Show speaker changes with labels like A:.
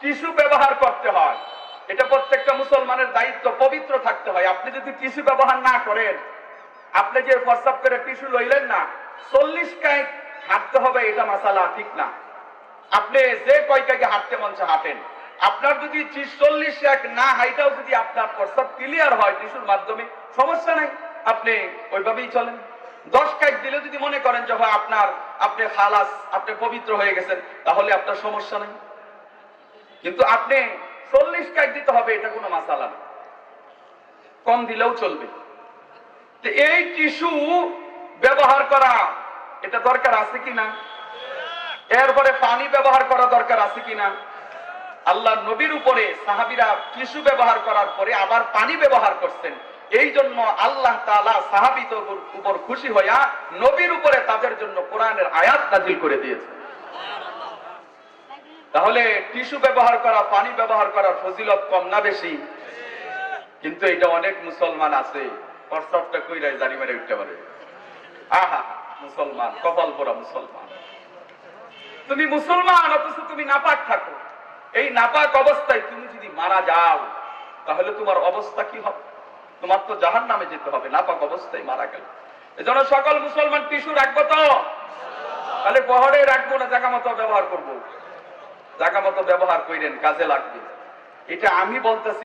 A: Tissue ব্যবহার করতে হয়। এটা প্রত্যেকটা মুসলমানের দায়িত্ব, পবিত্র থাকতে হয়। আপনি যদি টিস্যু ব্যবহার না করেন, আপনি যে প্রস্তাব করে টিস্যু লইলেন না, চল্লিশ কাইক হাঁটতে হবে, এটা মাসালা ঠিক না। আপনি যে কয়টাকে হাঁটতে মঞ্চে হাঁটেন। আপনার যদি চল্লিশ, এক না হাইটাও যদি আপনার প্রস্তাব ক্লিয়ার হয় টিস্যুর মাধ্যমে, সমস্যা নাই, আপনি ওইভাবেই চলেন। দশ কাইক দিলে যদি মনে করেন যে, হয়, আপনার, আপনি খালাস, আপনি পবিত্র হয়ে গেছেন, তাহলে আপনার সমস্যা নেই। কিন্তু আপনি চল্লিশ কাইক দিতে হবে, এটা কোনো মাসালা না। কম দিলেও চলবে। এই টিস্যু ব্যবহার করা, এটা দরকার আছে কিনা এরপরে পানি ব্যবহার করা দরকার আছে কিনা আল্লাহ নবীর উপরে সাহাবিরা টিস্যু ব্যবহার করার পরে আবার পানি ব্যবহার করছেন। এই জন্য আল্লাহ তাআলা সাহাবিত উপর খুশি হইয়া নবীর উপরে তাদের জন্য কোরআনের আয়াত নাজিল করে দিয়েছে তাহলে টিস্যু ব্যবহার করা, পানি ব্যবহার করার ফজিলত কম না বেশি? কিন্তু এটা অনেক মুসলমান আছে। প্রস্তাবটা কইরাই জানি মেরে উঠতে পারে। আহা, মুসলমান, কপাল পরা মুসলমান। তুমি মুসলমান, অথচ তুমি নাপাক থাকো। এই নাপাক অবস্থায় তুমি যদি মারা যাও, তাহলে তোমার অবস্থা কি হবে? তোমার তো জাহান নামে যেতে হবে, নাপাক অবস্থায় মারা গেল। এজন্য সকল মুসলমান টিস্যু রাখব তো? তাহলে বহরে রাখব না জায়গা মতো ব্যবহার করব। জায়গা মতো ব্যবহার করেন কাজে লাগবে। এটা আমি বলতেছি